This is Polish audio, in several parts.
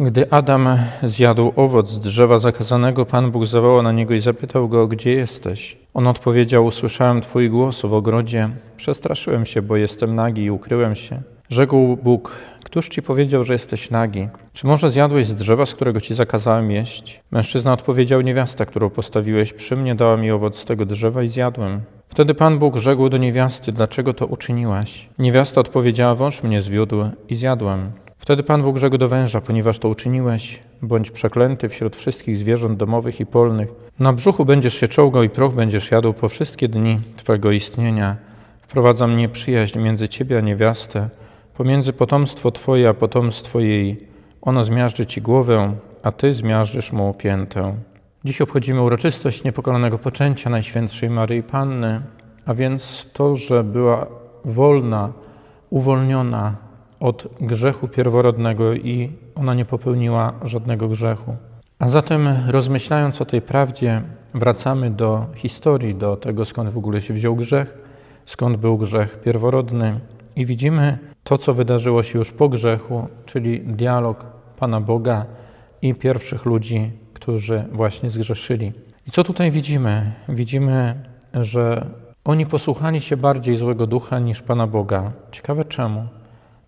Gdy Adam zjadł owoc z drzewa zakazanego, Pan Bóg zawołał na niego i zapytał go, gdzie jesteś? On odpowiedział, usłyszałem Twój głos w ogrodzie, przestraszyłem się, bo jestem nagi i ukryłem się. Rzekł Bóg, któż Ci powiedział, że jesteś nagi? Czy może zjadłeś z drzewa, z którego Ci zakazałem jeść? Mężczyzna odpowiedział, niewiasta, którą postawiłeś przy mnie, dała mi owoc z tego drzewa i zjadłem. Wtedy Pan Bóg rzekł do niewiasty, dlaczego to uczyniłaś? Niewiasta odpowiedziała, wąż mnie zwiódł i zjadłem. Wtedy Pan Bóg rzekł do węża, ponieważ to uczyniłeś, bądź przeklęty wśród wszystkich zwierząt domowych i polnych. Na brzuchu będziesz się czołgał i proch będziesz jadł po wszystkie dni Twego istnienia. Wprowadzam nieprzyjaźń między Ciebie a niewiastę, pomiędzy potomstwo Twoje a potomstwo jej. Ono zmiażdży Ci głowę, a Ty zmiażdżysz mu piętę. Dziś obchodzimy uroczystość niepokalanego poczęcia Najświętszej Maryi Panny, a więc to, że była wolna, uwolniona od grzechu pierworodnego i ona nie popełniła żadnego grzechu. A zatem, rozmyślając o tej prawdzie, wracamy do historii, do tego, skąd w ogóle się wziął grzech, skąd był grzech pierworodny, i widzimy to, co wydarzyło się już po grzechu, czyli dialog Pana Boga i pierwszych ludzi, którzy właśnie zgrzeszyli. I co tutaj widzimy? Widzimy, że oni posłuchali się bardziej złego ducha niż Pana Boga. Ciekawe czemu?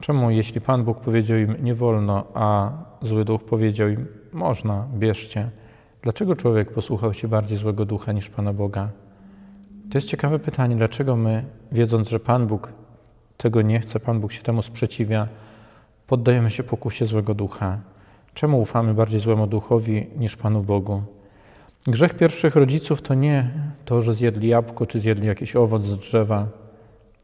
Czemu, jeśli Pan Bóg powiedział im nie wolno, a zły duch powiedział im można, bierzcie? Dlaczego człowiek posłuchał się bardziej złego ducha niż Pana Boga? To jest ciekawe pytanie, dlaczego my, wiedząc, że Pan Bóg tego nie chce, Pan Bóg się temu sprzeciwia, poddajemy się pokusie złego ducha? Czemu ufamy bardziej złemu duchowi niż Panu Bogu? Grzech pierwszych rodziców to nie to, że zjedli jabłko czy zjedli jakiś owoc z drzewa.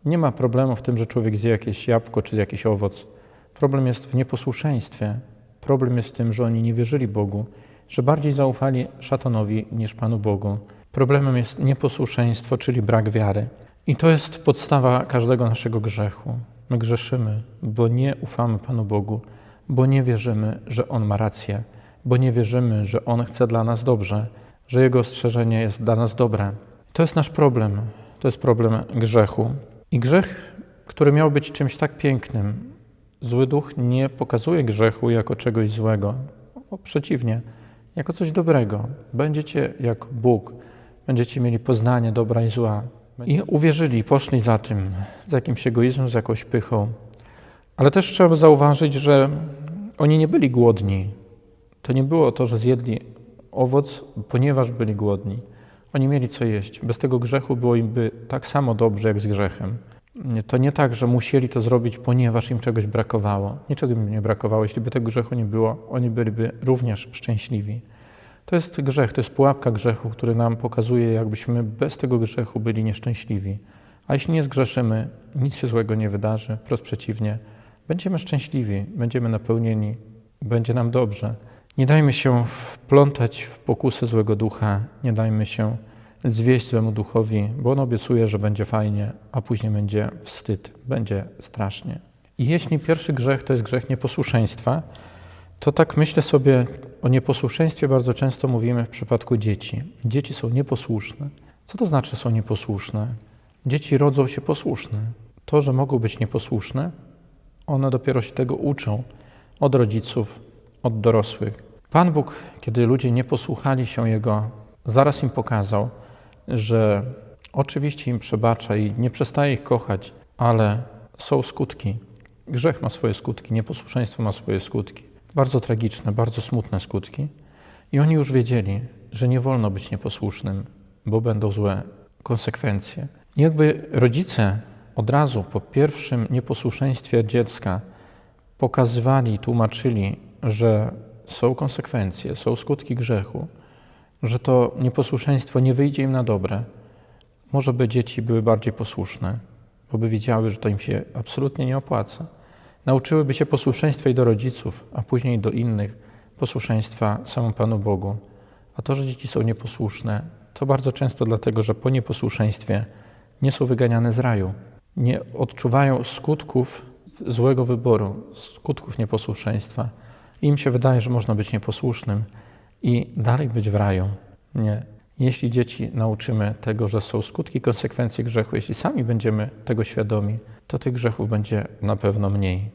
Nie ma problemu w tym, że człowiek zje jakieś jabłko czy jakiś owoc. Problem jest w nieposłuszeństwie. Problem jest w tym, że oni nie wierzyli Bogu, że bardziej zaufali szatanowi niż Panu Bogu. Problemem jest nieposłuszeństwo, czyli brak wiary. I to jest podstawa każdego naszego grzechu. My grzeszymy, bo nie ufamy Panu Bogu, bo nie wierzymy, że On ma rację, bo nie wierzymy, że On chce dla nas dobrze, że Jego ostrzeżenie jest dla nas dobre. To jest nasz problem. To jest problem grzechu. I grzech, który miał być czymś tak pięknym, zły duch nie pokazuje grzechu jako czegoś złego. O, przeciwnie, jako coś dobrego. Będziecie jak Bóg, będziecie mieli poznanie dobra i zła. I uwierzyli, poszli za tym, z jakimś egoizmem, z jakąś pychą. Ale też trzeba zauważyć, że oni nie byli głodni. To nie było to, że zjedli owoc, ponieważ byli głodni. Oni mieli co jeść. Bez tego grzechu było im by tak samo dobrze, jak z grzechem. To nie tak, że musieli to zrobić, ponieważ im czegoś brakowało. Niczego im nie brakowało. Jeśli by tego grzechu nie było, oni byliby również szczęśliwi. To jest grzech, to jest pułapka grzechu, który nam pokazuje, jakbyśmy bez tego grzechu byli nieszczęśliwi. A jeśli nie zgrzeszymy, nic się złego nie wydarzy, wprost przeciwnie. Będziemy szczęśliwi, będziemy napełnieni, będzie nam dobrze. Nie dajmy się wplątać w pokusy złego ducha, nie dajmy się zwieść złemu duchowi, bo on obiecuje, że będzie fajnie, a później będzie wstyd, będzie strasznie. I jeśli pierwszy grzech to jest grzech nieposłuszeństwa, to tak myślę sobie o nieposłuszeństwie bardzo często mówimy w przypadku dzieci. Dzieci są nieposłuszne. Co to znaczy są nieposłuszne? Dzieci rodzą się posłuszne. To, że mogą być nieposłuszne, one dopiero się tego uczą od rodziców, od dorosłych. Pan Bóg, kiedy ludzie nie posłuchali się Jego, zaraz im pokazał, że oczywiście im przebacza i nie przestaje ich kochać, ale są skutki. Grzech ma swoje skutki, nieposłuszeństwo ma swoje skutki. Bardzo tragiczne, bardzo smutne skutki. I oni już wiedzieli, że nie wolno być nieposłusznym, bo będą złe konsekwencje. Jakby rodzice od razu po pierwszym nieposłuszeństwie dziecka pokazywali, tłumaczyli, że są konsekwencje, są skutki grzechu, że to nieposłuszeństwo nie wyjdzie im na dobre, może by dzieci były bardziej posłuszne, bo by wiedziały, że to im się absolutnie nie opłaca. Nauczyłyby się posłuszeństwa i do rodziców, a później do innych, posłuszeństwa samemu Panu Bogu. A to, że dzieci są nieposłuszne, to bardzo często dlatego, że po nieposłuszeństwie nie są wyganiane z raju, nie odczuwają skutków złego wyboru, skutków nieposłuszeństwa. Im się wydaje, że można być nieposłusznym i dalej być w raju. Nie. Jeśli dzieci nauczymy tego, że są skutki, konsekwencje grzechu, jeśli sami będziemy tego świadomi, to tych grzechów będzie na pewno mniej.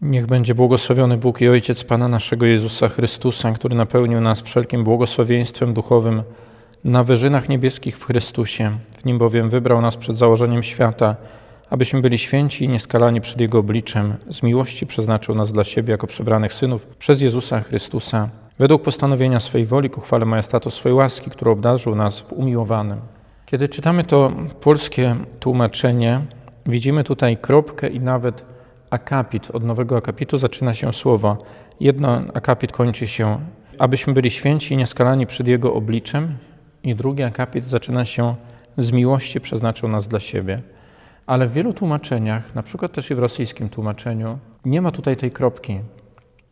Niech będzie błogosławiony Bóg i Ojciec Pana naszego Jezusa Chrystusa, który napełnił nas wszelkim błogosławieństwem duchowym na wyżynach niebieskich w Chrystusie. W nim bowiem wybrał nas przed założeniem świata, abyśmy byli święci i nieskalani przed Jego obliczem. Z miłości przeznaczył nas dla siebie jako przebranych synów przez Jezusa Chrystusa, według postanowienia swej woli ku chwale majestatu swojej łaski, którą obdarzył nas w umiłowanym. Kiedy czytamy to polskie tłumaczenie, widzimy tutaj kropkę i nawet akapit. Od nowego akapitu zaczyna się słowo. Jedno akapit kończy się, abyśmy byli święci i nieskalani przed Jego obliczem, i drugi akapit zaczyna się z miłości przeznaczył nas dla siebie. Ale w wielu tłumaczeniach, na przykład też i w rosyjskim tłumaczeniu, nie ma tutaj tej kropki.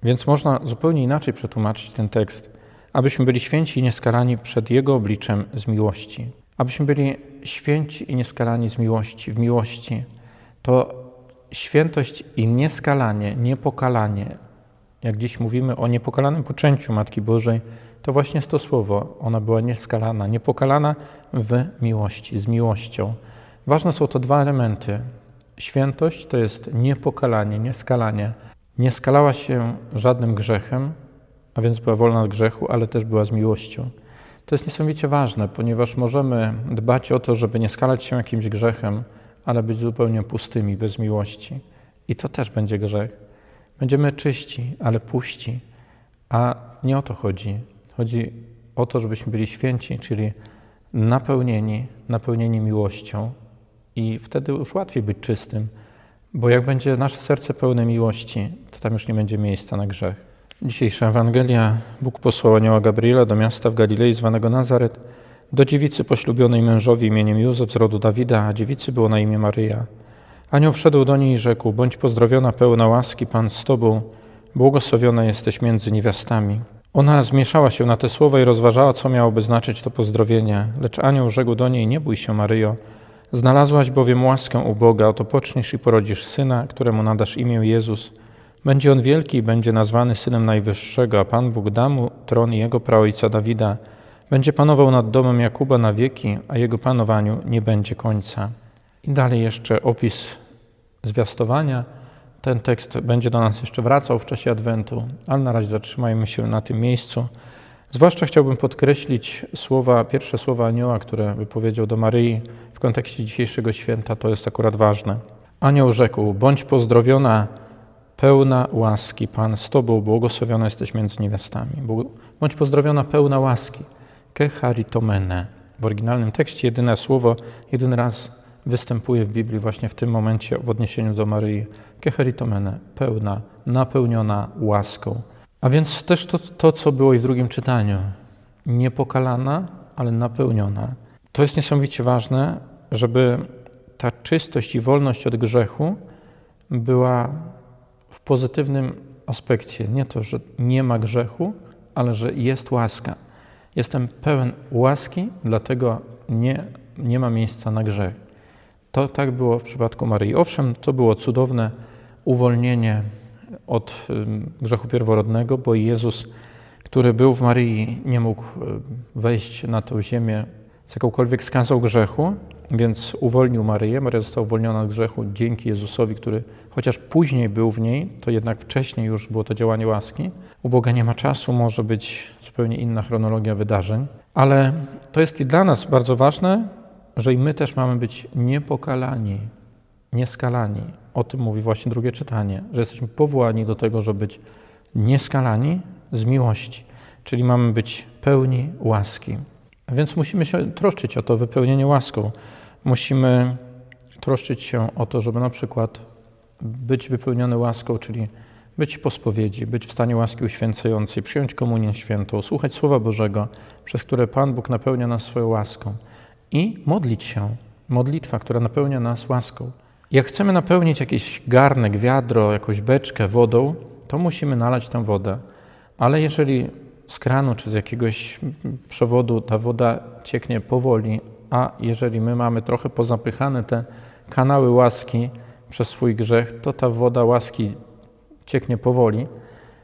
Więc można zupełnie inaczej przetłumaczyć ten tekst. Abyśmy byli święci i nieskalani przed Jego obliczem z miłości. Abyśmy byli święci i nieskalani z miłości, w miłości. To świętość i nieskalanie, niepokalanie, jak dziś mówimy o niepokalanym poczęciu Matki Bożej, to właśnie jest to słowo. Ona była nieskalana, niepokalana w miłości, z miłością. Ważne są to dwa elementy. Świętość to jest niepokalanie, nieskalanie. Nie skalała się żadnym grzechem, a więc była wolna od grzechu, ale też była z miłością. To jest niesamowicie ważne, ponieważ możemy dbać o to, żeby nie skalać się jakimś grzechem, ale być zupełnie pustymi, bez miłości. I to też będzie grzech. Będziemy czyści, ale puści. A nie o to chodzi. Chodzi o to, żebyśmy byli święci, czyli napełnieni, napełnieni miłością. I wtedy już łatwiej być czystym, bo jak będzie nasze serce pełne miłości, to tam już nie będzie miejsca na grzech. Dzisiejsza Ewangelia. Bóg posłał anioła Gabriela do miasta w Galilei zwanego Nazaret, do dziewicy poślubionej mężowi imieniem Józef z rodu Dawida, a dziewicy było na imię Maryja. Anioł wszedł do niej i rzekł, bądź pozdrowiona pełna łaski, Pan z Tobą, błogosławiona jesteś między niewiastami. Ona zmieszała się na te słowa i rozważała, co miałoby znaczyć to pozdrowienie. Lecz anioł rzekł do niej, nie bój się, Maryjo, znalazłaś bowiem łaskę u Boga, oto poczniesz i porodzisz syna, któremu nadasz imię Jezus. Będzie on wielki i będzie nazwany Synem Najwyższego, a Pan Bóg da mu tron jego praojca Dawida. Będzie panował nad domem Jakuba na wieki, a jego panowaniu nie będzie końca. I dalej jeszcze opis zwiastowania. Ten tekst będzie do nas jeszcze wracał w czasie Adwentu, ale na razie zatrzymajmy się na tym miejscu. Zwłaszcza chciałbym podkreślić słowa, pierwsze słowa anioła, które wypowiedział do Maryi w kontekście dzisiejszego święta. To jest akurat ważne. Anioł rzekł: Bądź pozdrowiona, pełna łaski, Pan z Tobą, błogosławiona jesteś między niewiastami. Bądź pozdrowiona, pełna łaski. Kecharitomene. W oryginalnym tekście jedyne słowo, jedyny raz występuje w Biblii właśnie w tym momencie w odniesieniu do Maryi. Kecharitomene, pełna, napełniona łaską. A więc też to, to, co było i w drugim czytaniu. Niepokalana, ale napełniona. To jest niesamowicie ważne, żeby ta czystość i wolność od grzechu była w pozytywnym aspekcie. Nie to, że nie ma grzechu, ale że jest łaska. Jestem pełen łaski, dlatego nie, nie ma miejsca na grzech. To tak było w przypadku Maryi. Owszem, to było cudowne uwolnienie od grzechu pierworodnego, bo Jezus, który był w Maryi, nie mógł wejść na tę ziemię z jakąkolwiek skazą grzechu, więc uwolnił Maryję. Maria została uwolniona od grzechu dzięki Jezusowi, który chociaż później był w niej, to jednak wcześniej już było to działanie łaski. U Boga nie ma czasu, może być zupełnie inna chronologia wydarzeń, ale to jest i dla nas bardzo ważne, że i my też mamy być niepokalani, nieskalani. O tym mówi właśnie drugie czytanie, że jesteśmy powołani do tego, żeby być nieskalani z miłości, czyli mamy być pełni łaski. A więc musimy się troszczyć o to wypełnienie łaską. Musimy troszczyć się o to, żeby na przykład być wypełniony łaską, czyli być po spowiedzi, być w stanie łaski uświęcającej, przyjąć komunię świętą, słuchać Słowa Bożego, przez które Pan Bóg napełnia nas swoją łaską i modlić się. Modlitwa, która napełnia nas łaską. Jak chcemy napełnić jakiś garnek, wiadro, jakąś beczkę wodą, to musimy nalać tę wodę. Ale jeżeli z kranu czy z jakiegoś przewodu ta woda cieknie powoli, a jeżeli my mamy trochę pozapychane te kanały łaski przez swój grzech, to ta woda łaski cieknie powoli,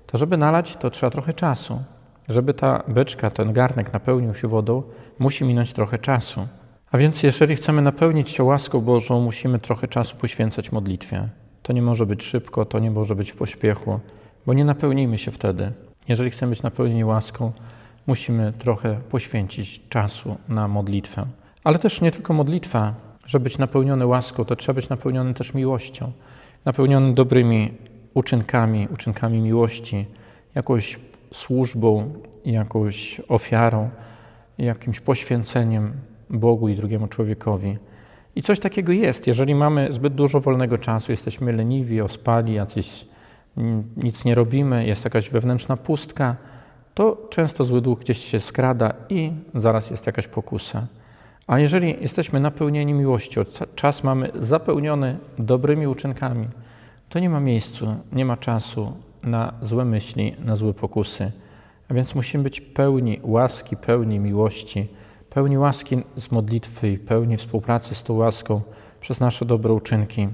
to żeby nalać, to trzeba trochę czasu. Żeby ta beczka, ten garnek napełnił się wodą, musi minąć trochę czasu. A więc jeżeli chcemy napełnić się łaską Bożą, musimy trochę czasu poświęcać modlitwie. To nie może być szybko, to nie może być w pośpiechu, bo nie napełnimy się wtedy. Jeżeli chcemy być napełnieni łaską, musimy trochę poświęcić czasu na modlitwę. Ale też nie tylko modlitwa. Żeby być napełniony łaską, to trzeba być napełniony też miłością, napełniony dobrymi uczynkami, uczynkami miłości, jakąś służbą, jakąś ofiarą, jakimś poświęceniem Bogu i drugiemu człowiekowi. I coś takiego jest. Jeżeli mamy zbyt dużo wolnego czasu, jesteśmy leniwi, ospali, jacyś nic nie robimy, jest jakaś wewnętrzna pustka, to często zły duch gdzieś się skrada i zaraz jest jakaś pokusa. A jeżeli jesteśmy napełnieni miłością, czas mamy zapełniony dobrymi uczynkami, to nie ma miejscu, nie ma czasu na złe myśli, na złe pokusy. A więc musimy być pełni łaski, pełni miłości, pełni łaski z modlitwy i pełni współpracy z tą łaską przez nasze dobre uczynki.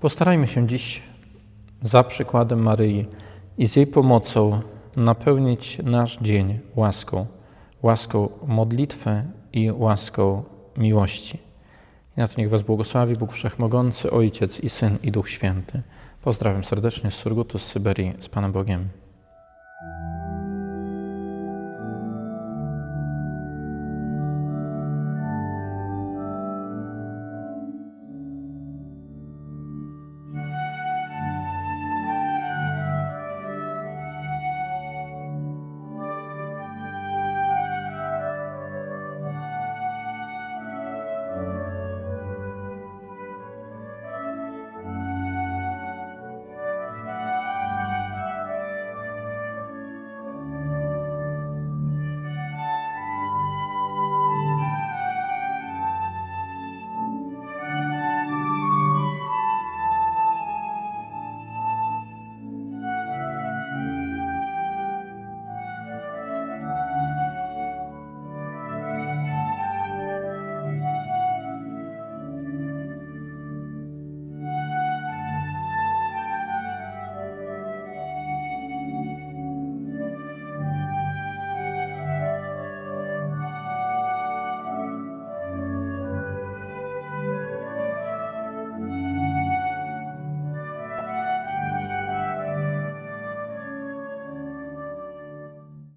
Postarajmy się dziś za przykładem Maryi i z jej pomocą napełnić nasz dzień łaską, łaską modlitwy i łaską miłości. I na to niech Was błogosławi Bóg Wszechmogący, Ojciec i Syn i Duch Święty. Pozdrawiam serdecznie z Surgutu z Syberii z Panem Bogiem.